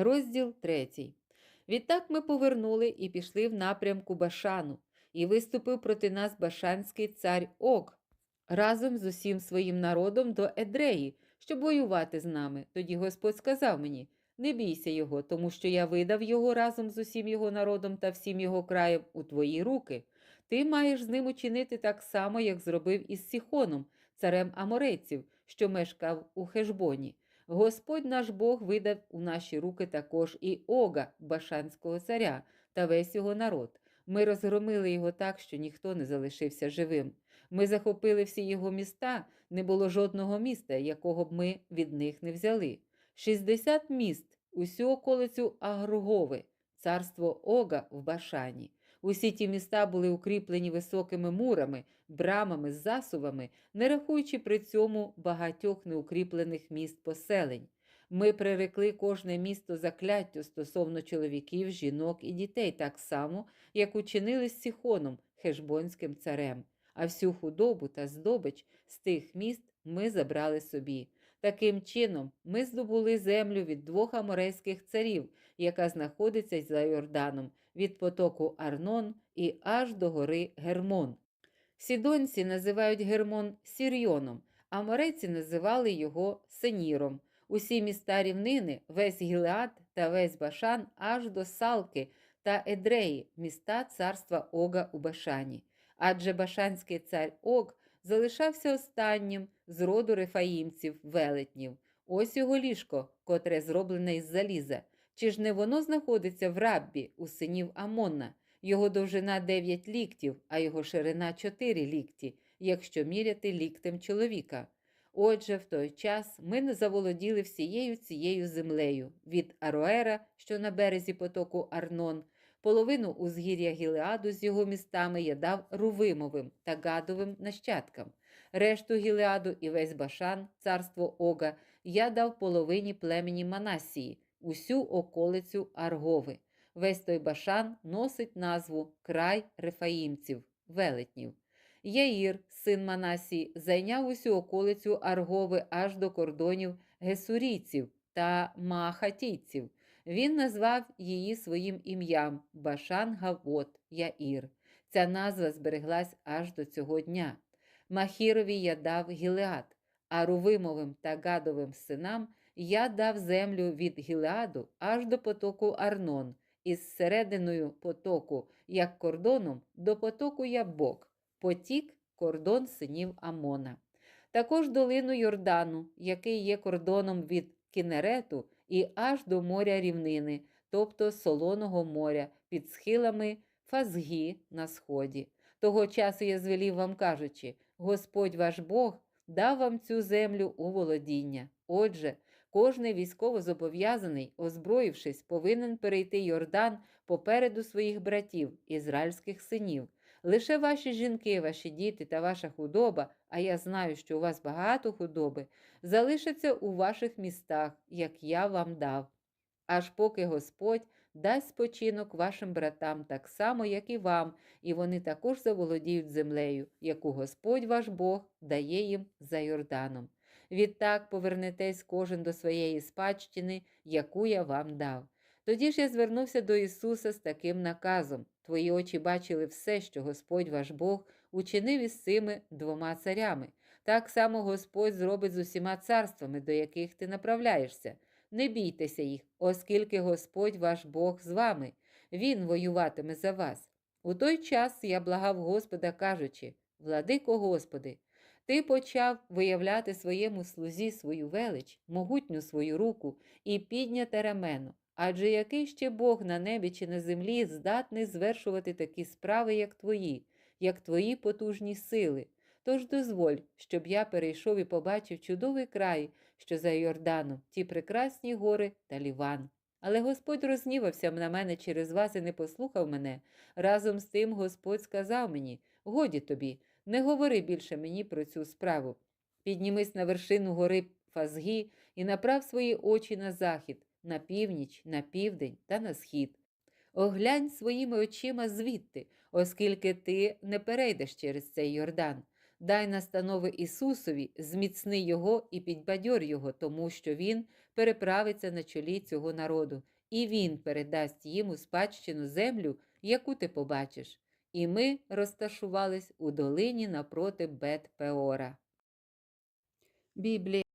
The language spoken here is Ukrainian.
Розділ третій. Відтак ми повернули і пішли в напрямку Башану, і виступив проти нас Башанський цар Ог разом з усім своїм народом до Едреї, щоб воювати з нами. Тоді Господь сказав мені: не бійся його, тому що я видав його разом з усім його народом та всім його краєм у твої руки. Ти маєш з ним учинити так само, як зробив із Сіхоном, царем Аморейців, що мешкав у Хешбоні. Господь наш Бог видав у наші руки також і Ога, Башанського царя, та весь його народ. Ми розгромили його так, що ніхто не залишився живим. Ми захопили всі його міста, не було жодного міста, якого б ми від них не взяли. 60 міст, усю околицю Агругови, царство Ога в Башані. Усі ті міста були укріплені високими мурами, брамами, засувами, не рахуючи при цьому багатьох неукріплених міст поселень. Ми прирекли кожне місто закляттю стосовно чоловіків, жінок і дітей, так само, як учинили з Сіхоном, хешбонським царем, а всю худобу та здобич з тих міст ми забрали собі. Таким чином, ми здобули землю від двох аморейських царів, яка знаходиться за Йорданом, від потоку Арнон і аж до гори Гермон. Сідонці називають Гермон Сірйоном, а морейці називали його Сеніром. Усі міста рівнини, весь Гілеад та весь Башан аж до Салки та Едреї, міста царства Ога у Башані. Адже Башанський цар Ог залишався останнім з роду рефаїмців, велетнів. Ось його ліжко, котре зроблене із заліза. Чи ж не воно знаходиться в раббі у синів Амонна? Його довжина 9 ліктів, а його ширина 4 лікті, якщо міряти ліктем чоловіка. Отже, в той час ми не заволоділи всією цією землею від Ароера, що на березі потоку Арнон, половину узгір'я Гілеаду з його містами я дав Рувимовим та Гадовим нащадкам. Решту Гілеаду і весь Башан, царство Ога, я дав половині племені Манасії, усю околицю Аргови. Весь той башан носить назву Край Рефаїмців, велетнів. Яїр, син Манасії, зайняв усю околицю Аргови аж до кордонів гесурійців та маахатійців. Він назвав її своїм ім'ям Башан Яїр. Ця назва збереглась аж до цього дня. Махірові я дав Гілеад, а Рувимовим та Гадовим синам я дав землю від Гілеаду аж до потоку Арнон, із серединою потоку, як кордоном, до потоку Ябок, потік кордон синів Амона. Також долину Йордану, який є кордоном від Кінерету і аж до моря рівнини, тобто Солоного моря, під схилами Фазгі на сході. Того часу я звелів вам кажучи, Господь ваш Бог дав вам цю землю у володіння. Отже, Кожний військовозобов'язаний, озброївшись, повинен перейти Йордан попереду своїх братів, ізраїльських синів. Лише ваші жінки, ваші діти та ваша худоба, а я знаю, що у вас багато худоби, залишаться у ваших містах, як я вам дав. Аж поки Господь дасть спочинок вашим братам так само, як і вам, і вони також заволодіють землею, яку Господь ваш Бог дає їм за Йорданом. Відтак повернетесь кожен до своєї спадщини, яку я вам дав. Тоді ж я звернувся до Ісуса з таким наказом Твої очі бачили все, що Господь ваш Бог учинив із цими двома царями. Так само Господь зробить з усіма царствами, до яких ти направляєшся. Не бійтеся їх, оскільки Господь ваш Бог з вами, Він воюватиме за вас. У той час я благав Господа, кажучи Владико Господи, ти почав виявляти своєму слузі свою велич, могутню свою руку і підняте рамено. Адже який ще Бог на небі чи на землі здатний звершувати такі справи, як твої, як твої потужні сили. Тож дозволь, щоб я перейшов і побачив чудовий край, що за Йорданом, ті прекрасні гори та ліван. Але Господь рознівався на мене через вас і не послухав мене. Разом з тим Господь сказав мені: Годі тобі, не говори більше мені про цю справу. Піднімись на вершину гори Фазгі і направ свої очі на захід, на північ, на південь та на схід. Оглянь своїми очима звідти, оскільки ти не перейдеш через цей Йордан. Дай настанови Ісусові, зміцни Його і підбадьор Його, тому що Він переправиться на чолі цього народу, і він передасть їм у спадщину землю, яку ти побачиш. І ми розташувались у долині напроти Бет-Пеора. Біблія